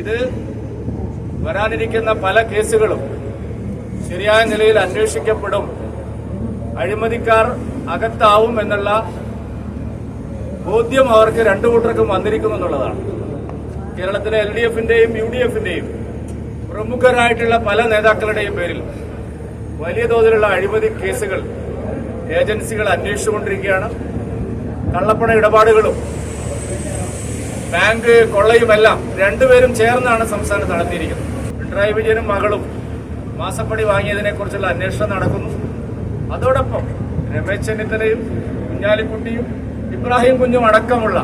ഇത് വരാനിരിക്കുന്ന പല കേസുകളും ശരിയായ നിലയിൽ അന്വേഷിക്കപ്പെടും. അഴിമതിക്കാർ അകത്താവും എന്നുള്ള ബോധ്യം അവർക്ക് രണ്ടു കൂട്ടർക്കും വന്നിരിക്കുന്നു എന്നുള്ളതാണ്. കേരളത്തിലെ എൽ ഡി എഫിന്റെയും യു ഡി എഫിന്റെയും പ്രമുഖരായിട്ടുള്ള പല നേതാക്കളുടെയും പേരിൽ വലിയ തോതിലുള്ള അഴിമതി കേസുകൾ ഏജൻസികൾ അന്വേഷിച്ചുകൊണ്ടിരിക്കുകയാണ്. കള്ളപ്പണ ഇടപാടുകളും ബാങ്ക് കൊള്ളയുമെല്ലാം രണ്ടുപേരും ചേർന്നാണ് സംസ്ഥാനത്ത് നടത്തിയിരിക്കുന്നത്. പിണറായി വിജയനും മകളും മാസപ്പടി വാങ്ങിയതിനെ കുറിച്ചുള്ള അന്വേഷണം നടക്കുന്നു. അതോടൊപ്പം രമേശ് ചെന്നിത്തലയും കുഞ്ഞാലിക്കുട്ടിയും ഇബ്രാഹിം കുഞ്ഞും അടക്കമുള്ള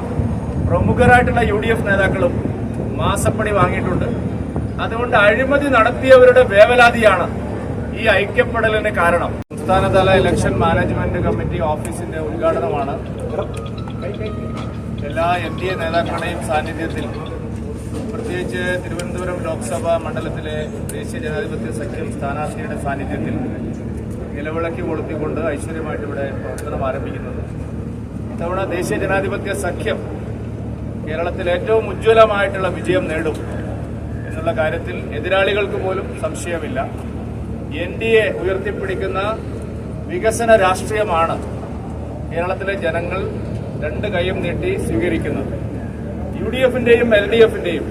പ്രമുഖരായിട്ടുള്ള യു ഡി എഫ് നേതാക്കളും മാസപ്പടി വാങ്ങിയിട്ടുണ്ട്. അതുകൊണ്ട് അഴിമതി നടത്തിയവരുടെ വേവലാതിയാണ് ഈ ഐക്യപ്പെടലിന് കാരണം. സംസ്ഥാനതല ഇലക്ഷൻ മാനേജ്മെന്റ് കമ്മിറ്റി ഓഫീസിന്റെ ഉദ്ഘാടനമാണ്. എല്ലാ എൻ ഡി എ നേതാക്കളുടെയും സാന്നിധ്യത്തിൽ പ്രത്യേകിച്ച് തിരുവനന്തപുരം ലോക്സഭാ മണ്ഡലത്തിലെ ദേശീയ ജനാധിപത്യ സഖ്യം സ്ഥാനാർത്ഥിയുടെ സാന്നിധ്യത്തിൽ നിലവിളക്കി കൊളുത്തിക്കൊണ്ട് ഐശ്വര്യമായിട്ട് ഇവിടെ പ്രവർത്തനം ആരംഭിക്കുന്നത്. ഇത്തവണ ദേശീയ ജനാധിപത്യ സഖ്യം കേരളത്തിൽ ഏറ്റവും ഉജ്ജ്വലമായിട്ടുള്ള വിജയം നേടും എന്നുള്ള കാര്യത്തിൽ എതിരാളികൾക്ക് പോലും സംശയമില്ല. എൻ ഡി എ ഉയർത്തിപ്പിടിക്കുന്ന വികസന രാഷ്ട്രീയമാണ് കേരളത്തിലെ ജനങ്ങൾ രണ്ട് കൈയും നീട്ടി സ്വീകരിക്കുന്നത് യു ഡി എഫിന്റെയും എൽ ഡി എഫിന്റെയും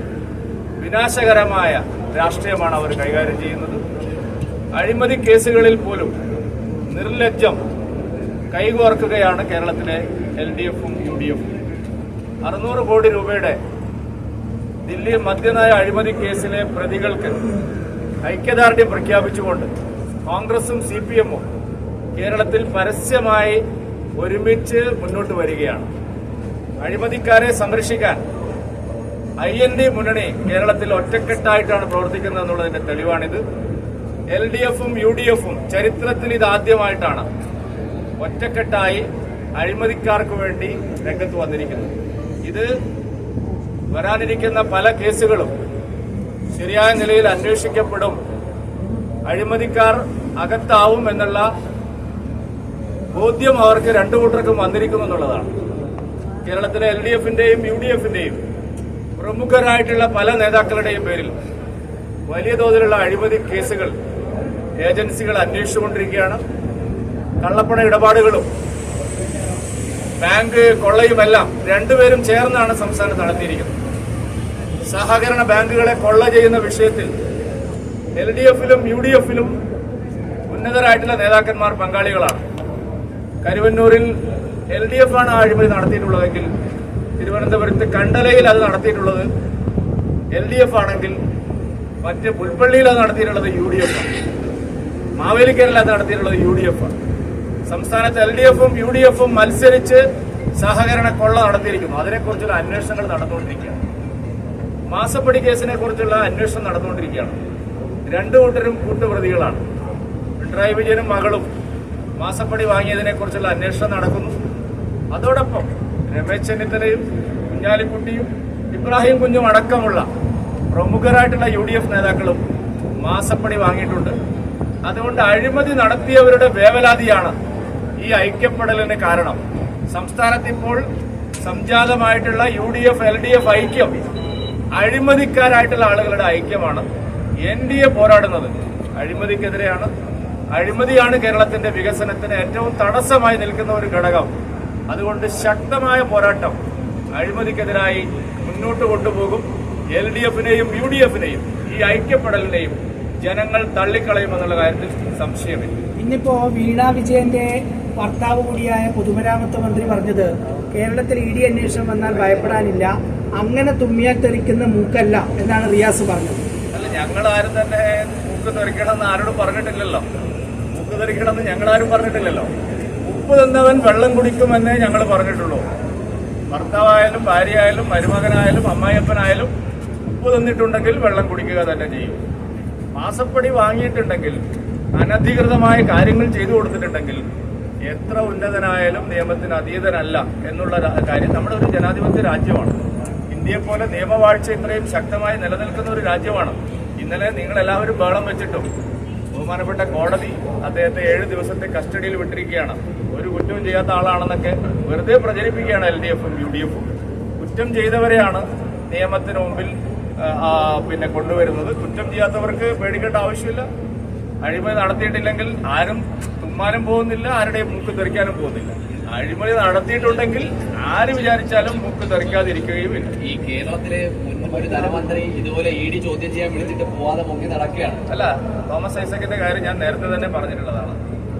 വിനാശകരമായ രാഷ്ട്രീയമാണ് അവർ കൈകാര്യം ചെയ്യുന്നത്. അഴിമതി കേസുകളിൽ പോലും നിർലജ്ജം കൈകോർക്കുകയാണ് കേരളത്തിലെ എൽ ഡി എഫും യു ഡി എഫും അറുന്നൂറ് കോടി രൂപയുടെ ദില്ലി മദ്യനയ അഴിമതി കേസിലെ പ്രതികൾക്ക് ഐക്യദാർഢ്യം പ്രഖ്യാപിച്ചുകൊണ്ട് കോൺഗ്രസും സി പി എമ്മും കേരളത്തിൽ പരസ്യമായി ഒരുമിച്ച് മുന്നോട്ട് വരികയാണ്. അഴിമതിക്കാരെ സംരക്ഷിക്കാൻ ഐ എൻ ഡി മുന്നണി കേരളത്തിൽ ഒറ്റക്കെട്ടായിട്ടാണ് പ്രവർത്തിക്കുന്നത് എന്നുള്ളതിന്റെ തെളിവാണിത്. എൽ ഡി എഫും യു ഡി എഫും ചരിത്രത്തിൽ ഇത് ആദ്യമായിട്ടാണ് ഒറ്റക്കെട്ടായി അഴിമതിക്കാർക്ക് വേണ്ടി രംഗത്ത് വന്നിരിക്കുന്നത്. ഇത് വരാനിരിക്കുന്ന പല കേസുകളും ശരിയായ നിലയിൽ അന്വേഷിക്കപ്പെടും. അഴിമതിക്കാർ അകത്താവും എന്നുള്ള ബോധ്യം അവർക്ക് രണ്ടു കൂട്ടർക്കും വന്നിരിക്കുമെന്നുള്ളതാണ്. കേരളത്തിലെ എൽ ഡി എഫിന്റെയും യു ഡി എഫിന്റെയും പ്രമുഖരായിട്ടുള്ള പല നേതാക്കളുടെയും പേരിൽ വലിയ തോതിലുള്ള അഴിമതി കേസുകൾ ഏജൻസികൾ അന്വേഷിച്ചുകൊണ്ടിരിക്കുകയാണ്. കള്ളപ്പണ ഇടപാടുകളും ബാങ്ക് കൊള്ളയുമെല്ലാം രണ്ടുപേരും ചേർന്നാണ് സംസ്ഥാനം നടത്തിയിരിക്കുന്നത്. സഹകരണ ബാങ്കുകളെ കൊള്ള ചെയ്യുന്ന വിഷയത്തിൽ എൽ ഡി എഫിലും യു ഡി എഫിലും ഉന്നതരായിട്ടുള്ള നേതാക്കന്മാർ പങ്കാളികളാണ്. കരുവന്നൂരിൽ എൽ ഡി എഫ് ആണ് അഴിമതി നടത്തിയിട്ടുള്ളതെങ്കിൽ തിരുവനന്തപുരത്ത് കണ്ടലയിൽ അത് നടത്തിയിട്ടുള്ളത് എൽ ഡി എഫ് ആണെങ്കിൽ മറ്റ് പുൽപ്പള്ളിയിൽ അത് നടത്തിയിട്ടുള്ളത് യു ഡി എഫ് ആണ് മാവേലിക്കരയിൽ അത് നടത്തിയിട്ടുള്ളത് യു ഡി എഫ് ആണ്. സംസ്ഥാനത്ത് എൽ ഡി എഫും യു ഡി എഫും മത്സരിച്ച് സഹകരണ കൊള്ള നടത്തിയിരിക്കുന്നു. അതിനെക്കുറിച്ചുള്ള അന്വേഷണങ്ങൾ നടന്നുകൊണ്ടിരിക്കുകയാണ്. മാസപ്പടി കേസിനെ കുറിച്ചുള്ള അന്വേഷണം നടന്നുകൊണ്ടിരിക്കുകയാണ്. രണ്ടു കൂട്ടരും കൂട്ടുപ്രതികളാണ്. പിണറായി വിജയനും മകളും മാസപ്പടി വാങ്ങിയതിനെ കുറിച്ചുള്ള അന്വേഷണം നടക്കുന്നു. അതോടൊപ്പം രമേശ് ചെന്നിത്തലയും കുഞ്ഞാലിക്കുട്ടിയും ഇബ്രാഹിം കുഞ്ഞും അടക്കമുള്ള പ്രമുഖരായിട്ടുള്ള യു ഡി എഫ് നേതാക്കളും മാസപ്പടി വാങ്ങിയിട്ടുണ്ട്. അതുകൊണ്ട് അഴിമതി നടത്തിയവരുടെ വേവലാതിയാണ് ഈ ഐക്യപ്പെടലിന് കാരണം. സംസ്ഥാനത്ത് ഇപ്പോൾ സംജാതമായിട്ടുള്ള U D F L D F ഐക്യം അഴിമതിക്കാരായിട്ടുള്ള ആളുകളുടെ ഐക്യമാണ് എൻ ഡി എ പോരാടുന്നത്. അഴിമതിക്കെതിരെയാണ് അഴിമതിയാണ് കേരളത്തിന്റെ വികസനത്തിന് ഏറ്റവും തടസ്സമായി നിൽക്കുന്ന ഒരു ഘടകം. അതുകൊണ്ട് ശക്തമായ പോരാട്ടം അഴിമതിക്കെതിരായി മുന്നോട്ട് കൊണ്ടുപോകും. എൽ ഡി എഫിനെയും യു ഡി എഫിനെയും ഈ ഐക്യപ്പെടലിനെയും ജനങ്ങൾ തള്ളിക്കളയുമെന്നുള്ള കാര്യത്തിൽ സംശയമില്ല. ഇന്നിപ്പോ വീണ വിജയന്റെ ഭർത്താവ് കൂടിയായ പൊതുമരാമത്ത് മന്ത്രി പറഞ്ഞത് കേരളത്തിൽ ഇ ഡി അന്വേഷണം വന്നാൽ ഭയപ്പെടാനില്ല അങ്ങനെ തുമ്മിയാൽ തെറിക്കുന്ന മൂക്കല്ല എന്നാണ് റിയാസ് പറഞ്ഞത്. അല്ല ഞങ്ങൾ ആരും തന്നെ മൂക്ക് തെറിക്കണം എന്ന് ആരോടും പറഞ്ഞിട്ടില്ലല്ലോ. മൂക്ക് ഞങ്ങളാരും പറഞ്ഞിട്ടില്ലല്ലോ. ഉപ്പ് തിന്നവൻ വെള്ളം കുടിക്കുമെന്നേ ഞങ്ങൾ പറഞ്ഞിട്ടുള്ളൂ. ഭർത്താവായാലും ഭാര്യയായാലും മരുമകനായാലും അമ്മായിയപ്പനായാലും ഉപ്പ് തിന്നിട്ടുണ്ടെങ്കിൽ വെള്ളം കുടിക്കുക തന്നെ ചെയ്യും. മാസപ്പടി വാങ്ങിയിട്ടുണ്ടെങ്കിൽ അനധികൃതമായ കാര്യങ്ങൾ ചെയ്തു കൊടുത്തിട്ടുണ്ടെങ്കിൽ എത്ര ഉന്നതനായാലും നിയമത്തിന് അതീതനല്ല എന്നുള്ള കാര്യം നമ്മുടെ ഒരു ജനാധിപത്യ രാജ്യമാണ്. ഇന്ത്യയെ പോലെ നിയമവാഴ്ച ഇത്രയും ശക്തമായി നിലനിൽക്കുന്ന ഒരു രാജ്യമാണ്. ഇന്നലെ നിങ്ങളെല്ലാവരും ബഹളം വെച്ചിട്ടും ബഹുമാനപ്പെട്ട കോടതി അദ്ദേഹത്തെ ഏഴ് ദിവസത്തെ കസ്റ്റഡിയിൽ വിട്ടിരിക്കുകയാണ്. ഒരു കുറ്റവും ചെയ്യാത്ത ആളാണെന്നൊക്കെ വെറുതെ പ്രചരിപ്പിക്കുകയാണ് എൽ ഡി എഫും യു ഡി എഫും. കുറ്റം ചെയ്തവരെയാണ് നിയമത്തിന് മുമ്പിൽ പിന്നെ കൊണ്ടുവരുന്നത്. കുറ്റം ചെയ്യാത്തവർക്ക് പേടിക്കേണ്ട ആവശ്യമില്ല. അഴിമതി നടത്തിയിട്ടില്ലെങ്കിൽ ആരും തുമ്മാനും പോകുന്നില്ല ആരുടെയും മൂക്ക് തെറിക്കാനും പോകുന്നില്ല. അഴിമതി നടത്തിയിട്ടുണ്ടെങ്കിൽ ആര് വിചാരിച്ചാലും മൂക്ക് തെറിക്കാതിരിക്കുകയുമില്ല ഈ കേരളത്തിലെ ഒരു ധനമന്ത്രി ഇതുപോലെ ഇ ഡി ചോദ്യം ചെയ്യാൻ വിളിച്ചിട്ട് പോവാതെ മുങ്ങി നടക്കുകയാണ്. അല്ല തോമസ് ഐസക്കിന്റെ കാര്യം ഞാൻ നേരത്തെ തന്നെ പറഞ്ഞിട്ടുള്ളതാണ്.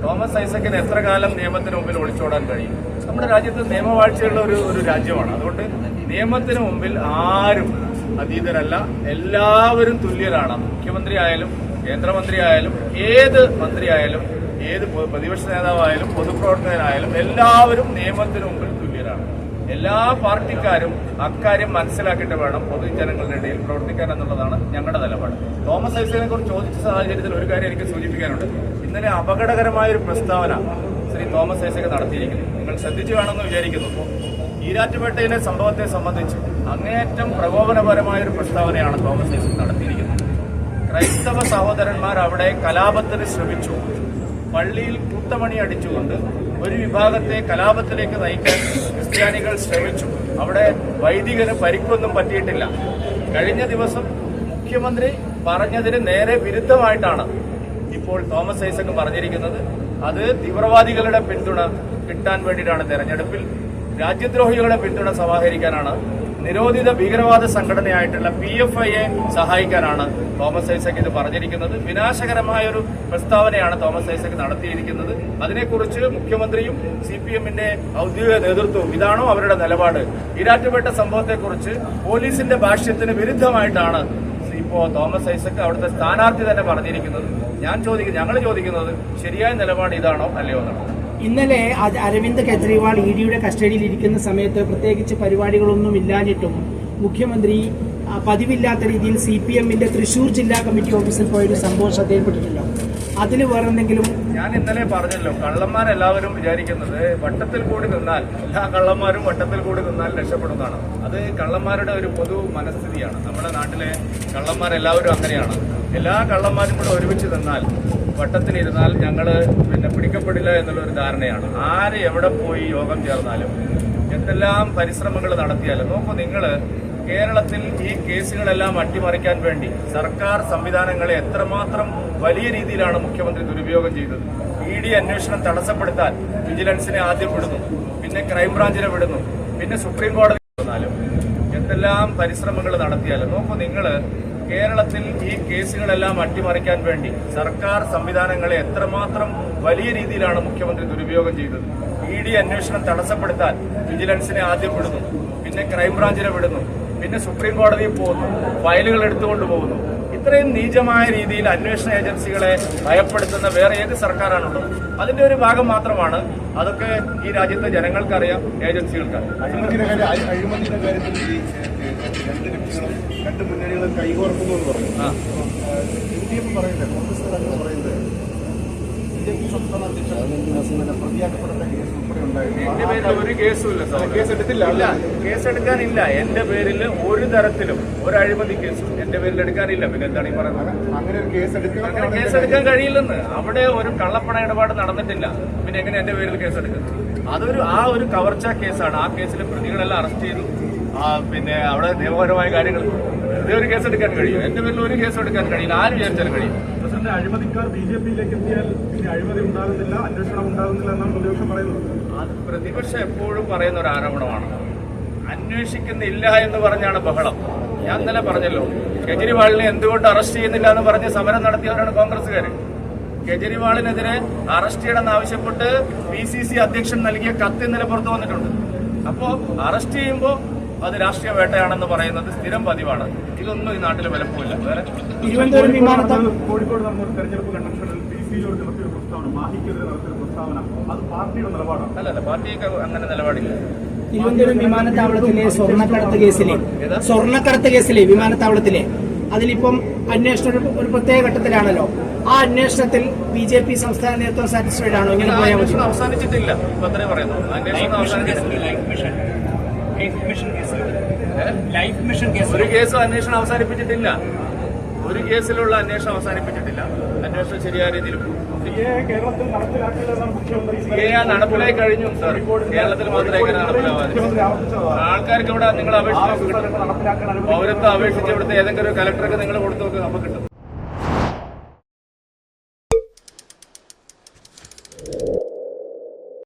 തോമസ് ഐസക്കിന് എത്ര കാലം നിയമത്തിന് മുമ്പിൽ ഒളിച്ചോടാൻ കഴിയും? നമ്മുടെ രാജ്യത്ത് നിയമവാഴ്ചയുള്ള ഒരു ഒരു രാജ്യമാണ്. അതുകൊണ്ട് നിയമത്തിന് മുമ്പിൽ ആരും അതീതരല്ല. എല്ലാവരും തുല്യരാണ്. മുഖ്യമന്ത്രി ആയാലും കേന്ദ്രമന്ത്രി ആയാലും ഏത് മന്ത്രി ആയാലും ഏത് പ്രതിപക്ഷ നേതാവായാലും പൊതുപ്രവർത്തകനായാലും എല്ലാവരും നിയമത്തിന് മുമ്പിൽ തുല്യരാണ്. എല്ലാ പാർട്ടിക്കാരും അക്കാര്യം മനസ്സിലാക്കിയിട്ട് വേണം പൊതുജനങ്ങളുടെ ഇടയിൽ പ്രവർത്തിക്കാൻ എന്നുള്ളതാണ് ഞങ്ങളുടെ നിലപാട്. തോമസ് ഐസനെ കുറിച്ച് ചോദിച്ച സാഹചര്യത്തിൽ ഒരു കാര്യം എനിക്ക് സൂചിപ്പിക്കാനുണ്ട്. ഇന്നലെ അപകടകരമായ ഒരു പ്രസ്താവന ശ്രീ തോമസ് ഐസക് നടത്തിയിരിക്കുന്നു. നിങ്ങൾ ശ്രദ്ധിച്ചു കാണുമെന്ന് വിചാരിക്കുന്നു. ഈരാറ്റുപേട്ടയിലെ സംഭവത്തെ സംബന്ധിച്ച് അങ്ങേയറ്റം പ്രകോപനപരമായ ഒരു പ്രസ്താവനയാണ് തോമസ് ഐസക് നടത്തിയിരിക്കുന്നത്. ക്രൈസ്തവ സഹോദരന്മാർ അവിടെ കലാപത്തിന് ശ്രമിച്ചു. പള്ളിയിൽ കൂത്തമണി അടിച്ചുകൊണ്ട് ഒരു വിഭാഗത്തെ കലാപത്തിലേക്ക് നയിക്കാൻ ക്രിസ്ത്യാനികൾ ശ്രമിച്ചു. അവിടെ വൈദികന് പരിക്കൊന്നും പറ്റിയിട്ടില്ല. കഴിഞ്ഞ ദിവസം മുഖ്യമന്ത്രി പറഞ്ഞതിന് നേരെ വിരുദ്ധമായിട്ടാണ് ഇപ്പോൾ തോമസ് ഐസക് പറഞ്ഞിരിക്കുന്നത്. അത് തീവ്രവാദികളുടെ പിന്തുണ കിട്ടാൻ വേണ്ടിയിട്ടാണ് തെരഞ്ഞെടുപ്പിൽ. രാജ്യദ്രോഹികളുടെ പിന്തുണ സമാഹരിക്കാനാണ് നിരോധിത ഭീകരവാദ സംഘടനയായിട്ടുള്ള പി എഫ് ഐയെ സഹായിക്കാനാണ് തോമസ് ഐസക് ഇത് പറഞ്ഞിരിക്കുന്നത്. വിനാശകരമായ ഒരു പ്രസ്താവനയാണ് തോമസ് ഐസക് നടത്തിയിരിക്കുന്നത്. അതിനെക്കുറിച്ച് മുഖ്യമന്ത്രിയും സി പി എമ്മിന്റെ ഔദ്യോഗിക നേതൃത്വവും ഇതാണോ അവരുടെ നിലപാട്? ഈരാറ്റുപേട്ട സംഭവത്തെക്കുറിച്ച് പോലീസിന്റെ ഭാഷ്യത്തിന് വിരുദ്ധമായിട്ടാണ് ഇപ്പോ തോമസ് ഐസക് അവിടുത്തെ സ്ഥാനാർത്ഥി തന്നെ പറഞ്ഞിരിക്കുന്നത്. ഞാൻ ചോദിക്കുന്നത് ഞങ്ങൾ ചോദിക്കുന്നത് ശരിയായ നിലപാട് ഇതാണോ അല്ലയോ എന്നാണ് ഇന്നലെ അരവിന്ദ് കെജ്രിവാൾ ഇ ഡിയുടെ കസ്റ്റഡിയിൽ ഇരിക്കുന്ന സമയത്ത് പ്രത്യേകിച്ച് പരിപാടികളൊന്നും ഇല്ലാഞ്ഞിട്ടും മുഖ്യമന്ത്രി പതിവില്ലാത്ത രീതിയിൽ സി പി എമ്മിന്റെ തൃശൂർ ജില്ലാ കമ്മിറ്റി ഓഫീസിൽ പോയൊരു സംഭവം ശ്രദ്ധയിൽപ്പെട്ടിട്ടുണ്ടോ അതിൽ വേറെ എന്തെങ്കിലും ഞാൻ ഇന്നലെ പറഞ്ഞല്ലോ കള്ളന്മാരെല്ലാവരും വിചാരിക്കുന്നത് വട്ടത്തിൽ കൂടി നിന്നാൽ എല്ലാ കള്ളന്മാരും വട്ടത്തിൽ കൂടി നിന്നാൽ രക്ഷപ്പെടുന്നതാണ്. അത് കള്ളന്മാരുടെ ഒരു പൊതു മനസ്ഥിതിയാണ്. നമ്മുടെ നാട്ടിലെ കള്ളന്മാരെല്ലാവരും അങ്ങനെയാണ്. എല്ലാ കള്ളന്മാരും കൂടെ ഒരുമിച്ച് നിന്നാൽ വട്ടത്തിലിരുന്നാൽ ഞങ്ങൾ പിന്നെ പിടിക്കപ്പെടില്ല എന്നുള്ളൊരു ധാരണയാണ്. ആര് എവിടെ പോയി യോഗം ചേർന്നാലും എന്തെല്ലാം പരിശ്രമങ്ങൾ നടത്തിയാലും നോക്കൂ നിങ്ങൾ കേരളത്തിൽ ഈ കേസുകളെല്ലാം അട്ടിമറിക്കാൻ വേണ്ടി സർക്കാർ സംവിധാനങ്ങളെ എത്രമാത്രം വലിയ രീതിയിലാണ് മുഖ്യമന്ത്രി ദുരുപയോഗം ചെയ്തത്. ഇ ഡി അന്വേഷണം തടസ്സപ്പെടുത്താൻ വിജിലൻസിനെ ആദ്യം വിടുന്നു പിന്നെ ക്രൈംബ്രാഞ്ചിനെ വിടുന്നു പിന്നെ സുപ്രീം കോടതി എന്തെല്ലാം പരിശ്രമങ്ങൾ നടത്തിയാലും നോക്കൂ നിങ്ങൾ കേരളത്തിൽ ഈ കേസുകളെല്ലാം അട്ടിമറിക്കാൻ വേണ്ടി സർക്കാർ സംവിധാനങ്ങളെ എത്രമാത്രം വലിയ രീതിയിലാണ് മുഖ്യമന്ത്രി ദുരുപയോഗം ചെയ്തത്? ഇ ഡി അന്വേഷണം തടസ്സപ്പെടുത്താൻ വിജിലൻസിനെ ആദ്യം വിടുന്നു പിന്നെ ക്രൈംബ്രാഞ്ചിനെ വിടുന്നു പിന്നെ സുപ്രീം കോടതിയിൽ പോകുന്നു ഫയലുകൾ എടുത്തുകൊണ്ട് പോകുന്നു. ഇത്രയും നീചമായ രീതിയിൽ അന്വേഷണ ഏജൻസികളെ ഭയപ്പെടുത്തുന്ന വേറെ ഏത് സർക്കാരാണുള്ളത്? അതിന്റെ ഒരു ഭാഗം മാത്രമാണ് അതൊക്കെ ഈ രാജ്യത്തെ ജനങ്ങൾക്കറിയാം ഏജൻസികൾക്കറിയാം. രണ്ട് കക്ഷികളും രണ്ട് മുന്നണികളും കൈകോർക്കുന്നു എന്ന് പറഞ്ഞു. ആ. യു ഡി എഫ് പറയുന്നത് കോൺഗ്രസ് നേതാക്കൾ പറയുന്നത് ബി ജെ പി സംസ്ഥാന അധ്യക്ഷൻ പ്രതിയാക്കപ്പെടുന്ന കേസ് ഉൾപ്പെടെ എന്റെ പേരിൽ ഒരു കേസും ഇല്ല സാർ കേസ് എടുത്തില്ല ഇല്ല കേസെടുക്കാനില്ല എന്റെ പേരിൽ ഒരു തരത്തിലും ഒരു അഴിമതി കേസും എന്റെ പേരിൽ എടുക്കാനില്ല. പിന്നെ എന്താണ് ഈ പറയുന്നത്? അങ്ങനെ ഒരു കേസ് എടുക്കാൻ കേസ് കേസെടുക്കാൻ കഴിയില്ലെന്ന്. അവിടെ ഒരു കള്ളപ്പണ ഇടപാട് നടന്നിട്ടില്ല. പിന്നെ എങ്ങനെ എന്റെ പേരിൽ കേസെടുക്കുന്നത് അതൊരു ആ ഒരു കവർച്ച കേസാണ്. ആ കേസിലെ പ്രതികളെല്ലാം അറസ്റ്റ് ചെയ്തു. പിന്നെ അവിടെ നിയമപരമായ കാര്യങ്ങൾ. വെറുതെ ഒരു കേസ് എടുക്കാൻ കഴിയും. എന്റെ പേരിൽ ഒരു കേസ് എടുക്കാൻ കഴിയില്ല. ആര് വിചാരിച്ചാലും കഴിയും. പ്രസിഡന്റ് അഴിമതിക്കാർ ബി ജെ പിയിലേക്ക് എത്തിയാൽ പിന്നെ അഴിമതി ഉണ്ടാകുന്നില്ല അന്വേഷണം ഉണ്ടാകുന്നില്ല എന്നാണ് പ്രതിപക്ഷം പറയുന്നത്. അത് പ്രതിപക്ഷം എപ്പോഴും പറയുന്ന ഒരു ആരോപണമാണ്. അന്വേഷിക്കുന്നില്ല എന്ന് പറഞ്ഞാണ് ബഹളം. ഞാൻ ഇന്നലെ പറഞ്ഞല്ലോ കെജ്രിവാളിനെ എന്തുകൊണ്ട് അറസ്റ്റ് ചെയ്യുന്നില്ല എന്ന് പറഞ്ഞ് സമരം നടത്തിയവരാണ് കോൺഗ്രസ്സുകാർ കെജ്രിവാളിനെതിരെ അറസ്റ്റ് ചെയ്യണമെന്ന് ആവശ്യപ്പെട്ട് പി സി സി അധ്യക്ഷൻ നൽകിയ കത്ത് ഇന്നലെ പുറത്തു വന്നിട്ടുണ്ട്. അപ്പോൾ അറസ്റ്റ് ചെയ്യുമ്പോൾ അത് രാഷ്ട്രീയ വേട്ടയാണെന്ന് പറയുന്നത് സ്ഥിരം പതിവാണ്. ഇതൊന്നും ഈ നാട്ടിൽ വിലപ്പോയില്ല വേറെ കോഴിക്കോട് നടന്ന തെരഞ്ഞെടുപ്പ് കൺവെൻഷനിൽ പ്രസ്താവന മാഹിക്കെതിരെ പ്രസ്താവന അത് പാർട്ടിയുടെ നിലപാടാണ്. അല്ലല്ല പാർട്ടിക്ക് അങ്ങനെ നിലപാടില്ല. തിരുവനന്തപുരം വിമാനത്താവളത്തിലെ സ്വർണക്കടത്ത് കേസിലെ സ്വർണക്കടത്ത് സ്വർണക്കടത്ത് കേസിലെ വിമാനത്താവളത്തിലെ അതിലിപ്പം അന്വേഷണം ഒരു- ഒരു പ്രത്യേക ഘട്ടത്തിലാണല്ലോ. ആ അന്വേഷണത്തിൽ ബി ജെ പി സംസ്ഥാന നേതൃത്വം സാറ്റിസ്ഫൈഡ് ആണോ? ഇങ്ങനെ അവസാനിച്ചിട്ടില്ല. ലൈഫ് മിഷൻ കേസ് ഒരു കേസും അന്വേഷണം അവസാനിപ്പിച്ചിട്ടില്ല. ഒരു കേസിലുള്ള അന്വേഷണം അവസാനിപ്പിച്ചിട്ടില്ല. അന്വേഷണം ശരിയായ രീതിയിൽ നടപ്പിലായി കഴിഞ്ഞു സാർ കേരളത്തിൽ മാത്രമേ നടപ്പിലാവാതെ. ആൾക്കാർക്ക് ഇവിടെ നിങ്ങൾ അപേക്ഷിച്ച്. പൗരത്വം അപേക്ഷിച്ച് ഇവിടുത്തെ ഏതെങ്കിലും ഒരു കലക്ടർക്ക് നിങ്ങൾ കൊടുത്തു നോക്കുക നമുക്ക് കിട്ടും.